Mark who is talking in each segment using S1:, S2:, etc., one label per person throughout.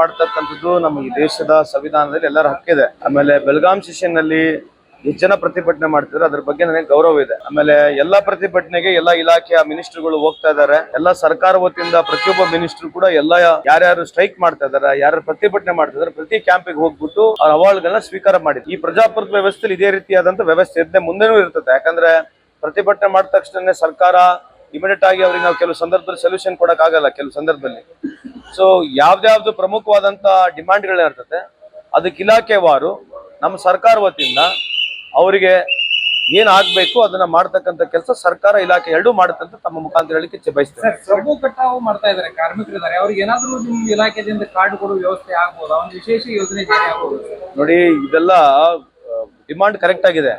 S1: ಮಾಡ್ತಕ್ಕಂಥದ್ದು ನಮ್ಮ ಈ ದೇಶದ ಸಂವಿಧಾನದಲ್ಲಿ ಎಲ್ಲರ ಹಕ್ಕಿದೆ. ಆಮೇಲೆ ಬೆಳಗಾಂ ಸೆಷನ್ನಲ್ಲಿ ಎಷ್ಟು ಜನ ಪ್ರತಿಭಟನೆ ಮಾಡ್ತಿದ್ರು. ಅದ್ರ ಬಗ್ಗೆ ನನಗೆ ಗೌರವ ಇದೆ. ಆಮೇಲೆ ಎಲ್ಲಾ ಪ್ರತಿಭಟನೆಗೆ ಎಲ್ಲಾ ಇಲಾಖೆಯ ಮಿನಿಸ್ಟರ್ಗಳು ಹೋಗ್ತಾ ಇದಾರೆ ಎಲ್ಲಾ ಸರ್ಕಾರ ವತಿಯಿಂದ ಪ್ರತಿಯೊಬ್ಬ ಮಿನಿಸ್ಟರ್ ಕೂಡ ಎಲ್ಲ ಯಾರ್ಯಾರು ಸ್ಟ್ರೈಕ್ ಮಾಡ್ತಾ ಇದಾರೆ ಯಾರು ಪ್ರತಿಭಟನೆ ಮಾಡ್ತಾ ಇದಾರೆ ಪ್ರತಿ ಕ್ಯಾಂಪಿಗೆ ಹೋಗ್ಬಿಟ್ಟು ಅವ್ರ ಅವಾರ್ಡ್ಗಳನ್ನ ಸ್ವೀಕಾರ ಮಾಡಿದ್ರು. ಈ ಪ್ರಜಾಪ್ರಭುತ್ವ ವ್ಯವಸ್ಥೆಯಲ್ಲಿ ಇದೇ ರೀತಿಯಾದಂತ ವ್ಯವಸ್ಥೆ ಇದ್ದೇ ಮುಂದೆನೂ ಇರ್ತದೆ. ಯಾಕಂದ್ರೆ ಪ್ರತಿಭಟನೆ ಮಾಡಿದ ತಕ್ಷಣ ಸರ್ಕಾರ ಇಮಿಡಿಯೇಟ್ ಆಗಿ ಅವ್ರಿಗೆ ನಾವು ಕೆಲವು ಸಂದರ್ಭದಲ್ಲಿ ಸೊಲ್ಯೂಷನ್ ಕೊಡಕ್ಕಾಗಲ್ಲ. ಕೆಲವು ಸಂದರ್ಭದಲ್ಲಿ ಸೊ ಯಾವ್ದ್ಯಾವ್ದು ಪ್ರಮುಖವಾದಂತ ಡಿಮಾಂಡ್ಗಳನ್ನ ಇರ್ತದೆ ಅದಕ್ಕೆ ಇಲಾಖೆವಾರು ನಮ್ಮ ಸರ್ಕಾರ ವತಿಯಿಂದ ಅವರಿಗೆ ಏನ್ ಆಗ್ಬೇಕು ಅದನ್ನ ಮಾಡ್ತಕ್ಕಂಥ ಕೆಲಸ ಸರ್ಕಾರ ಇಲಾಖೆ ಎರಡೂ ಮಾಡುತ್ತಂತ ತಮ್ಮ ಮುಖಾಂತರ ಹೇಳಿಕೆ ಇಚ್ಛೆ
S2: ಬಯಸ್ತಾರೆ ಕಟಾವು ಮಾಡ್ತಾ ಇದಾರೆ ಕಾರ್ಮಿಕರಿದ್ದಾರೆ. ಅವ್ರಿಗೆ ಏನಾದ್ರು ನಿಮ್ಮ ಇಲಾಖೆದಿಂದ ಕಾರ್ಡ್ ಕೊಡುವ ವ್ಯವಸ್ಥೆ ಆಗ್ಬೋದು? ಒಂದು ವಿಶೇಷ ಯೋಜನೆ
S1: ನೋಡಿ ಇದೆಲ್ಲ ಡಿಮಾಂಡ್ ಕರೆಕ್ಟ್ ಆಗಿದೆ.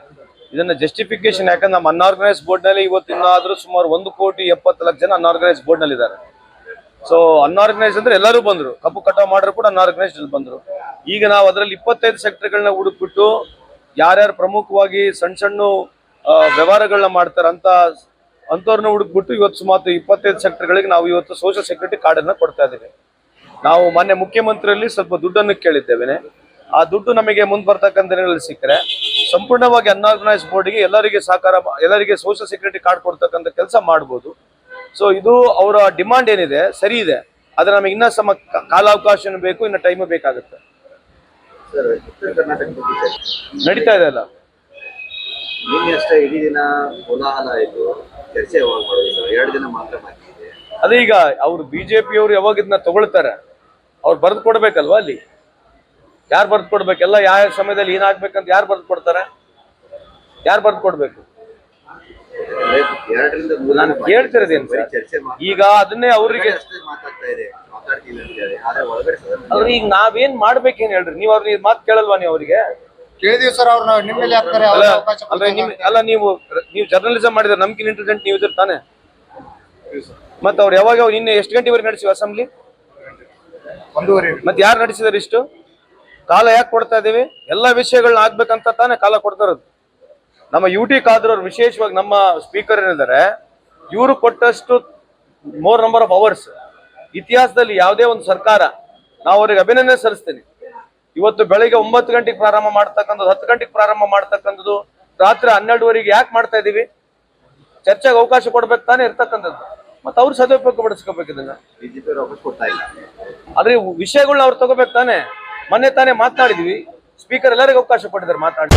S1: ಇದನ್ನ ಜಸ್ಟಿಫಿಕೇಶನ್ ಯಾಕಂದ್ರೆ ನಮ್ಮ ಅನ್ಆರ್ಗನೈಸ್ ಬೋರ್ಡ್ನಲ್ಲಿ ಇವತ್ತಿನಾದ್ರೂ ಸುಮಾರು ಒಂದು ಕೋಟಿ ಎಪ್ಪತ್ತು ಲಕ್ಷ ಜನ ಅನ್ಆರ್ಗನೈಸ್ ಬೋರ್ಡ್ನಲ್ಲಿ ಇದ್ದಾರೆ ಸೊ ಅನ್ಆರ್ಗನೈಸ್ ಅಂದ್ರೆ ಎಲ್ಲರೂ ಬಂದ್ರು. ಕಬ್ಬು ಕಟಾವ್ ಮಾಡ್ರು ಕೂಡ ಅನ್ಆರ್ಗನೈಸ್ ಬಂದ್ರು. ಈಗ ನಾವು ಅದರಲ್ಲಿ ಇಪ್ಪತ್ತೈದು ಸೆಕ್ಟರ್ಗಳನ್ನ ಹುಡುಕ್ಬಿಟ್ಟು ಯಾರ್ಯಾರು ಪ್ರಮುಖವಾಗಿ ಸಣ್ಣ ಸಣ್ಣ ವ್ಯವಹಾರಗಳನ್ನ ಮಾಡ್ತಾರೆ ಅಂತ ಅಂಥವ್ರನ್ನ ಹುಡುಕ್ಬಿಟ್ಟು ಇವತ್ತು ಸುಮಾರು ಇಪ್ಪತ್ತೈದು ಸೆಕ್ಟರ್ಗಳಿಗೆ ನಾವು ಇವತ್ತು ಸೋಷಿಯಲ್ ಸೆಕ್ಯೂರಿಟಿ ಕಾರ್ಡ್ ಅನ್ನ ಕೊಡ್ತಾ ಇದ್ದೀವಿ ನಾವು ಮೊನ್ನೆ ಮುಖ್ಯಮಂತ್ರಿಯಲ್ಲಿ ಸ್ವಲ್ಪ ದುಡ್ಡನ್ನು ಕೇಳಿದ್ದೇವೆ ಆ ದುಡ್ಡು ನಮಗೆ ಮುಂದೆ ಬರ್ತಕ್ಕಂಥ ದಿನಗಳಲ್ಲಿ ಸಿಕ್ಕರೆ ಸಂಪೂರ್ಣವಾಗಿ ಅನ್ಆರ್ಗನೈಸ್ ಬೋರ್ಡ್ಗೆ ಎಲ್ಲರಿಗೆ ಸಹಕಾರ, ಎಲ್ಲರಿಗೆ ಸೋಷಿಯಲ್ ಸೆಕ್ಯೂರಿಟಿ ಕಾರ್ಡ್ ಕೊಡ್ತಕ್ಕಂಥ ಕೆಲಸ ಮಾಡ್ಬೋದು. ಸೊ ಇದು ಅವರ ಡಿಮಾಂಡ್ ಏನಿದೆ ಸರಿ ಇದೆ. ಆದ್ರೆ ನಮಗೆ ಇನ್ನೂ ಸಮ ಕಾಲಾವಕಾಶ ಬೇಕು ಇನ್ನು ಟೈಮ್ ಬೇಕಾಗುತ್ತೆ. ನಡೀತಾ ಇದೆ ಅಲ್ಲ.
S3: ನಿನ್ನೆಷ್ಟೇ ಇಡೀ ದಿನ ಕೋಲಾಹಲ ಆಯ್ತು. ಚರ್ಚೆ ಯಾವಾಗ ಎರಡು ದಿನ ಮಾತ್ರ
S1: ಅದೇ ಈಗ ಅವ್ರು ಬಿಜೆಪಿ ಅವರು ಯಾವಾಗ ಇದನ್ನ ತಗೊಳ್ತಾರೆ? ಅವ್ರು ಬರೆದು ಕೊಡ್ಬೇಕಲ್ವಾ ಅಲ್ಲಿ? ಯಾರು ಬರೆದು ಕೊಡ್ಬೇಕು? ಎಲ್ಲ ಯಾವ ಸಮಯದಲ್ಲಿ ಏನಾಗ್ಬೇಕಂತ ಯಾರು ಬರೆದು ಕೊಡ್ತಾರೆ? ಯಾರು ಬರೆದು ಕೊಡ್ಬೇಕು?
S3: ಎರಡರಿಂದ ಮೂರು
S1: ನಾನು
S3: ದಿನ ಬಾಕಿ
S1: ಕೇಳ್ತಿರೋದೇನು ಸರ್?
S3: ಚರ್ಚೆ ಮಾತ್ರ
S1: ಈಗ ಅದನ್ನೇ ಅವರಿಗೆ
S3: ಅಷ್ಟೇ ಮಾತಾಡ್ತಾ ಇದೆ ಮಾತಾಡ್ತೀನಿ ಅಂತ ಹೇಳಿ. ಆದ್ರೆ ಒಳಗಡೆ ಸದನ
S1: ಅವ್ರು ಈಗ ನಾವೇನ್ ಮಾಡ್ಬೇಕೇನ್ ಹೇಳ್ರಿ? ನೀವ್ ಅವ್ರಿಗೆ ಮಾತು ಕೇಳಲ್ವಾ ನೀವು ಅವ್ರಿಗೆ?
S4: ಕೇಳಿದೀವಿ ಸರ್ ಅವ್ರನ್ನ ನಿಮ್ಮಲ್ಲಿ ಹಾಕ್ತಾರೆ
S1: ಅಲ್ಲ
S4: ಅವ್ರಿಗೆ ಅವಕಾಶ
S1: ಅಲ್ಲ
S4: ಕೊಡ್ತಾರೆ
S1: ನಿಮ್ ಅಲ್ಲ ನೀವು ನೀವು ಜರ್ನಲಿಸಂ ಮಾಡಿದ್ರೆ ನಮ್ಗಿನ್ ಇಂಟೆಲಿಜೆಂಟ್ ನೀವು ಇದ್ರ ತಾನೆ? ಮತ್ತೆ ಅವ್ರು ಯಾವಾಗ ನಿನ್ನೆ ಎಷ್ಟು ಗಂಟೆವರೆಗೆ ನಡೆಸಿವ ಅಸೆಂಬ್ಲಿ?
S4: ಒಂದೂವರೆ.
S1: ಮತ್ತೆ ಯಾರು ನಡೆಸಿದಾರೆ ಇಷ್ಟು? ಕಾಲ ಯಾಕೆ ಕೊಡ್ತಾ ಇದೀವಿ? ಎಲ್ಲಾ ವಿಷಯಗಳನ್ನ ಆಗ್ಬೇಕಂತ ತಾನೇ ಕಾಲ ಕೊಡ್ತಾ ಇರೋದು. ನಮ್ಮ ಯು ಟಿ ಖಾದ್ರವ್ರು ವಿಶೇಷವಾಗಿ ನಮ್ಮ ಸ್ಪೀಕರ್ ಏನಿದ್ದಾರೆ ಇವರು ಕೊಟ್ಟಷ್ಟು ಮೋರ್ ನಂಬರ್ ಆಫ್ ಅವರ್ಸ್ ಇತಿಹಾಸದಲ್ಲಿ ಯಾವುದೇ ಒಂದು ಸರ್ಕಾರ ನಾವು ಅವರಿಗೆ ಅಭಿನಂದನೆ ಸಲ್ಲಿಸ್ತೀನಿ. ಇವತ್ತು ಬೆಳಿಗ್ಗೆ ಒಂಬತ್ತು ಗಂಟೆಗೆ ಪ್ರಾರಂಭ ಮಾಡ್ತಕ್ಕಂಥದ್ದು ಹತ್ತು ಗಂಟೆಗೆ ಪ್ರಾರಂಭ ಮಾಡ್ತಕ್ಕಂಥದ್ದು ರಾತ್ರಿ ಹನ್ನೆರಡುವರೆಗೆ ಯಾಕೆ ಮಾಡ್ತಾ ಇದ್ದೀವಿ ಚರ್ಚೆಗೆ ಅವಕಾಶ ಕೊಡ್ಬೇಕು ತಾನೇ ಇರ್ತಕ್ಕಂಥದ್ದು. ಮತ್ತೆ ಅವ್ರು ಸದುಪಯೋಗ ಪಡಿಸ್ಕೋಬೇಕು ಇದನ್ನ. ಆದ್ರೆ ವಿಷಯಗಳನ್ನ ಅವ್ರು ತಗೋಬೇಕು ತಾನೆ. ಮೊನ್ನೆ ತಾನೇ ಮಾತನಾಡಿದ್ವಿ. ಸ್ಪೀಕರ್ ಎಲ್ಲರಿಗೂ ಅವಕಾಶ ಕೊಟ್ಟಿದ್ದಾರೆ ಮಾತಾಡಿ